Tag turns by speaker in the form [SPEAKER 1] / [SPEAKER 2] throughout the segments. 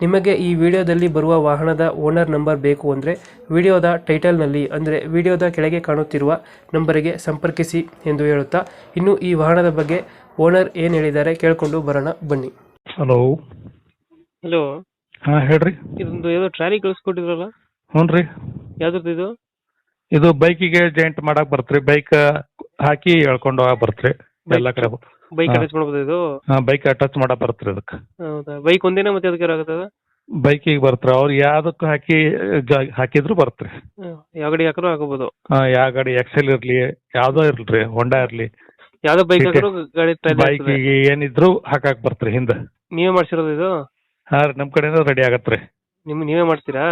[SPEAKER 1] ನಿಮಗೆ ಈ ವಿಡಿಯೋದಲ್ಲಿ ಬರುವ ವಾಹನದ ಓನರ್ ನಂಬರ್ ಬೇಕು ಅಂದರೆ ವಿಡಿಯೋದ ಟೈಟಲ್ನಲ್ಲಿ ಅಂದರೆ ವಿಡಿಯೋದ ಕೆಳಗೆ ಕಾಣುತ್ತಿರುವ ನಂಬರಿಗೆ ಸಂಪರ್ಕಿಸಿ ಎಂದು ಹೇಳುತ್ತಾ ಇನ್ನು ಈ ವಾಹನದ ಬಗ್ಗೆ ಓನರ್ ಏನು ಹೇಳಿದ್ದಾರೆ ಕೇಳಿಕೊಂಡು ಬರೋಣ ಬನ್ನಿ.
[SPEAKER 2] ಹಲೋ
[SPEAKER 1] ಹಲೋ
[SPEAKER 2] ಹಾಂ ಹೇಳ್ರಿ.
[SPEAKER 1] ಇದೊಂದು ಯಾವುದೋ ಟ್ರಾಲಿ ಕಳಿಸ್ಕೊಟ್ಟಿದ್ರಲ್ಲ?
[SPEAKER 2] ಹ್ಞೂ ರೀ.
[SPEAKER 1] ಯಾವ್ದ್ರದ್ದು ಇದು?
[SPEAKER 2] ಇದು ಬೈಕಿಗೆ ಜಾಯಿಂಟ್ ಮಾಡಕ್ ಬರ್ತ್ರಿ. ಬೈಕ್ ಹಾಕಿ ಎಳ್ಕೊಂಡು ಹೋಗಕ್ ಬರ್ತ್ರಿ. ಎಲ್ಲ ಕಡೆ
[SPEAKER 1] ಬೈಕ್
[SPEAKER 2] ಅಟ್ಯಾಚ್
[SPEAKER 1] ಮಾಡಬಹುದು ಮಾಡ್ಬೋದು ಇದು?
[SPEAKER 2] ಬೈಕ್ ಅಟ್ಯಾಚ್ ಮಾಡ ಬರುತ್ತೆ ಅದಕ್ಕೆ.
[SPEAKER 1] ಹೌದಾ? ಬೈಕ್ ಒಂದೇನಾ ಮತ್ತೆ ಅದಕ್ಕೆ ಆಗುತ್ತದ
[SPEAKER 2] ಬೈಕಿಗೆ ಬರ್ತಾರೆ. ಅವ್ರು ಯಾವ್ದಕ್ಕೂ ಹಾಕಿ ಜ- ಹಾಕಿದ್ರು ಬರ್ತ್ರಿ.
[SPEAKER 1] ಯಾವ ಗಾಡಿ ಹಾಕಿದ್ರು ಹಾಕೋಬಹುದು
[SPEAKER 2] ಹಾಂ ಯಾವ ಗಾಡಿ ಎಕ್ಸೆಲ್ ಇರ್ಲಿ ಯಾವ್ದೋ ಇರ್ಲಿ ಹೊಂಡಾ ಇರ್ಲಿ.
[SPEAKER 1] ಯಾವ್ದೋ ಬೈಕ್. ಹಾಕಿದ್ರು ಗಾಡಿ ಟ್ರಾಲಿ ಆಗ್ತದೆ.
[SPEAKER 2] ಬೈಕಿಗೆ ಏನಿದ್ರು ಹಾಕಕ್ ಬರ್ತ್ರಿ ಹಿಂದ.
[SPEAKER 1] ನೀವೇ ಮಾಡ್ಸಿರೋದು ಇದು?
[SPEAKER 2] ಹಾ ನಮ್ ಕಡೆಯಿಂದ ರೆಡಿ ಆಗತ್ರಿ.
[SPEAKER 1] ನಿಮ್ ನೀವೇ ಮಾಡ್ತೀರಾ?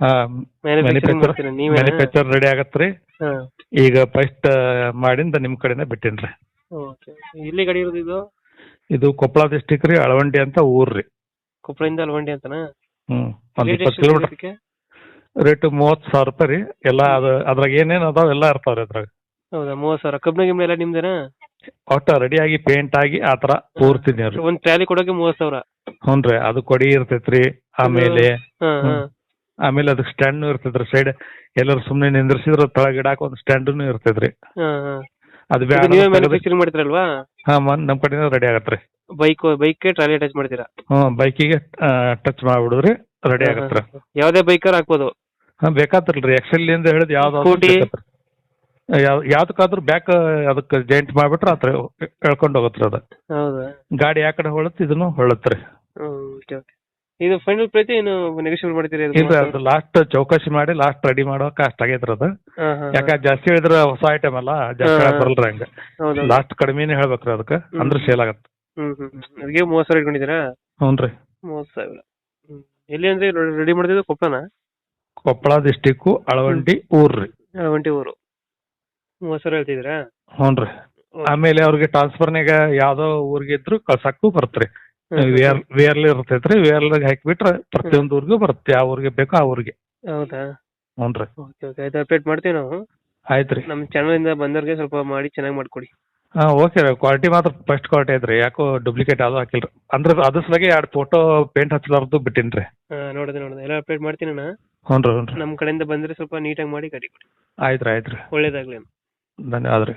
[SPEAKER 2] ಹಾಂ
[SPEAKER 1] ಮ್ಯಾನುಫ್ಯಾಕ್ಚರಿಂಗ್
[SPEAKER 2] ಮ್ಯಾನುಫ್ಯಾಕ್ಚರ್
[SPEAKER 1] ಮಾಡ್ತೀರಾ ನೀವೇ?
[SPEAKER 2] ಮ್ಯಾನುಫ್ಯಾಕ್ಚರ್ ರೆಡಿ ಆಗತ್ರಿ.
[SPEAKER 1] ಹಾ.
[SPEAKER 2] ಈಗ ಫಸ್ಟ್ ಮಾಡಿಂದ ನಿಮ್ ಕಡೆನೇ ಬಿಟ್ಟಿನ್ರಿ.
[SPEAKER 1] ಓಕೆ ಗಾಡಿ ಇರೋದು ಇದು?
[SPEAKER 2] ಇದು ಕೊಪ್ಪಳ ಡಿಸ್ಟಿಕ್ ರೀ ಅಳವಂಡಿ ಅಂತ ಊರ್ರಿ ಕೊಪ್ಪಳಿಂದ
[SPEAKER 1] ಅಳವಂಡಿ ಅಲ್ವಂಡಿ ಅಂತನಾ?
[SPEAKER 2] ಹ್ಮ್ ಒಂದ್ ಇಪ್ಪತ್ತು
[SPEAKER 1] ಎಷ್ಟು
[SPEAKER 2] ಕಿಲೋಮೀಟರ್
[SPEAKER 1] ಇದಕ್ಕೆ?
[SPEAKER 2] ರೇಟ್ ಮೂವತ್ತು ಸಾವಿರ ರೂಪಾಯಿ ರೀ. ಎಲ್ಲ ಅದ ಅದ್ರಾಗ ಏನೇನ್ ಅದಾವ ಎಲ್ಲ ಇರ್ತಾವ್ರಿ ಅದ್ರಾಗ.
[SPEAKER 1] ಹೌದಾ ಮೂವತ್ ಸಾವಿರ. ಕಬ್ಬಿಣ ಗಿಬ್ಣ ಎಲ್ಲ ನಿಮ್ದೇನಾ?
[SPEAKER 2] ಒಟ್ಟ ರೆಡಿ ಆಗಿ ಪೇಂಟ್ ಆಗಿ ಆ ತರ ರೀ.
[SPEAKER 1] ಒಂದ್ ಟ್ರಾಲಿ ಕೊಡೋಕೆ ಮೂವತ್ ಸಾವಿರ?
[SPEAKER 2] ಹುನ್ರಿ ಅದು ಕೊಡಿ ಇರ್ತೈತ್ರಿ ಆಮೇಲೆ
[SPEAKER 1] ಹಾ ಹಾ.
[SPEAKER 2] ಹ್ಮ್. ಆಮೇಲೆ ಅದಕ್ಕೆ ಸ್ಟ್ಯಾಂಡ್ ಇರ್ತೈತ್ರಿ ಸೈಡ್ ಎಲ್ಲರೂ ಸುಮ್ನೆ ನಿಂದ್ರಿಸಿದ್ರ ತಳಗಿಡಾಕ ಒಂದ್ ಸ್ಟ್ಯಾಂಡ್ನು ಇರ್ತೈತ್ರಿ.
[SPEAKER 1] ಹಾ ಹಾ.
[SPEAKER 2] ಅದು ಬೇಡ
[SPEAKER 1] ನೀವೇ ಮ್ಯಾನುಫ್ಯಾಕ್ಚರಿಂಗ್ ಮಾಡ್ತೀರಲ್ವಾ?
[SPEAKER 2] ಹಾ ಮನ್ ನಮ್ ಕಡೆಯಿಂದ ರೆಡಿ ಆಗತ್ರಿ
[SPEAKER 1] ಬೈಕ್ ಬೈಕ್ ಟ್ರಾಲಿ ಅಟ್ಯಾಚ್ ಮಾಡ್ತೀರಾ?
[SPEAKER 2] ಹ್ಮ್ ಬೈಕಿಗೆ ಟಚ್ ಮಾಡ್ಬಿಡುದ್ರಿ ರೆಡಿ ಆಗತ್ರಿ.
[SPEAKER 1] ಯಾವ್ದೇ ಬೈಕರ್ ಹಾಕ್ಬೋದು.
[SPEAKER 2] ಹಾ ಬೇಕಾತ್ರಲ್ರಿ ಎಕ್ಸೆಲ್ ಇಂದ ಹೇಳಿದ್ ಯಾವ್ದು
[SPEAKER 1] Scooty?
[SPEAKER 2] ಯಾವ್ ಯಾವ್ದಕ್ಕಾದ್ರೂ ಬ್ಯಾಕ್ ಅದಕ್ಕೆ ಜಾಯಿಂಟ್ ಮಾಡ್ಬಿಟ್ರೆ ಆತ್ರ ಎಳ್ಕೊಂಡು ಹೋಗತ್ರಿ ಅದ.
[SPEAKER 1] ಹೌದಾ?
[SPEAKER 2] ಗಾಡಿ ಯಾಕಡೆ ಹೊಳತ್ ಇದನ್ನು ಹೊಳತ್ರಿ
[SPEAKER 1] ಓಕೆ ಓಕೆ ಇದು ಫೈನಲ್ ಪ್ರೈಸ್ ಏನು ನೆಗೋಷಿಯೇಟ್ ಮಾಡ್ತೀರಾ ಇದು
[SPEAKER 2] ಅದು ಲಾಸ್ಟ್ ಚೌಕಾಸಿ ಮಾಡಿ ಲಾಸ್ಟ್ ರೆಡಿ ಮಾಡೋ ಕಾಸ್ಟ್ ಆಗೈತ್ರಿ ಅದು.
[SPEAKER 1] ಯಾಕಂದ್ರೆ
[SPEAKER 2] ಯಾಕ ಜಾಸ್ತಿ ಹೇಳಿದ್ರ ಹೊಸ ಐಟಮ್ ಅಲ್ಲ ಜಾಸ್ತಿ. ಬರಲ್ರಿ ಹಂಗ.
[SPEAKER 1] ಹೌದಾ
[SPEAKER 2] ಲಾಸ್ಟ್ ಕಡಿಮೆನೇ ಹೇಳ್ಬೇಕ್ರಿ ಅದಕ್ಕೆ ಅಂದ್ರೆ ಸೇಲ್ ಆಗುತ್ತೆ.
[SPEAKER 1] ಹ್ಮ್ ಹ್ಮ್. ಅದಕ್ಕೆ ಮೂವತ್ ಸಾವಿರ ಇಟ್ಕೊಂಡಿದ್ದೀರಾ?
[SPEAKER 2] ಹ್ಞೂನ್ರಿ
[SPEAKER 1] ಮೂವತ್ ಸಾವಿರ. ಎಲ್ಲಿ ಅಂದ್ರೆ ರೆಡಿ ಮಾಡ್ತಿದ್ದು ಕೊಪ್ಪಳನ?
[SPEAKER 2] ಕೊಪ್ಪಳ ಡಿಸ್ಟಿಕ್ಕು ಅಳವಂಡಿ ಊರ್ರಿ
[SPEAKER 1] ಅಳವಂಟಿ ಊರು. ಮೂವತ್ ಸಾವಿರ ಹೇಳ್ತಿದ್ದೀರಾ?
[SPEAKER 2] ಹ್ಞೂನ್ರಿ ಆಮೇಲೆ ಅವ್ರಿಗೆ ಟ್ರಾನ್ಸ್ಫರ್ನಾಗ ಯಾವ್ದೋ ಊರಿಗೆ ಇದ್ರು ಕಳ್ಸಕ್ಕೂ ಬರ್ತ್ರಿ ವೇರ್ ವೇರ್ಲಿ ಇರ್ತೈತ್ರಿ. ವೇರ್ಲಾಗ ಹಾಕಿಬಿಟ್ರೆ ಪ್ರತಿಯೊಂದು ಊರಿಗೂ ಬರುತ್ತೆ. ಯಾವ ಊರಿಗೆ ಬೇಕೋ ಆ ಊರಿಗೆ.
[SPEAKER 1] ಹೌದಾ?
[SPEAKER 2] ಹ್ಞೂನ್ರಿ
[SPEAKER 1] ಓಕೆ ಓಕೆ. ಆಯ್ತು ಅಪ್ಡೇಟ್ ಮಾಡ್ತೀವಿ ನಾವು.
[SPEAKER 2] ಆಯ್ತ್ರಿ.
[SPEAKER 1] ನಮ್ಮ ಚಾನಲಿಂದ ಬಂದವ್ರಿಗೆ ಸ್ವಲ್ಪ ಮಾಡಿ ಚೆನ್ನಾಗಿ ಮಾಡ್ಕೊಡಿ.
[SPEAKER 2] ಹಾ ಓಕೆ ರೀ. ಕ್ವಾಲಿಟಿ ಮಾತ್ರ ಫಸ್ಟ್ ಕ್ವಾಲಿಟಿ ಐತ್ರಿ. ಯಾಕೋ ಡೂಪ್ಲಿಕೇಟ್ ಅದು ಹಾಕಿಲ್ರಿ. ಅಂದ್ರೆ ಅದ್ರ ಸಲಗೆ ಎರಡು ಫೋಟೋ ಪೇಂಟ್ ಹಚ್ಚಲಾರ್ದು ಬಿಟ್ಟಿನಿ ರೀ
[SPEAKER 1] ಹಾಂ ನೋಡಿದೆ ನೋಡಿದೆ. ಎಲ್ಲ ಅಪ್ಡೇಟ್ ಮಾಡ್ತೀನಿ ನಾನು
[SPEAKER 2] ಹ್ಞೂ ರೀ ಹ್ಞೂ ರೀ
[SPEAKER 1] ನಮ್ಮ ಕಡೆಯಿಂದ ಬಂದರೆ ಸ್ವಲ್ಪ ನೀಟಾಗಿ ಮಾಡಿ ಗಾಡಿ ಕೊಡಿ
[SPEAKER 2] ಆಯ್ತು ರೀ ಆಯ್ತು ರೀ
[SPEAKER 1] ಒಳ್ಳೇದಾಗ್ಲಿ
[SPEAKER 2] ಧನ್ಯವಾದ ರೀ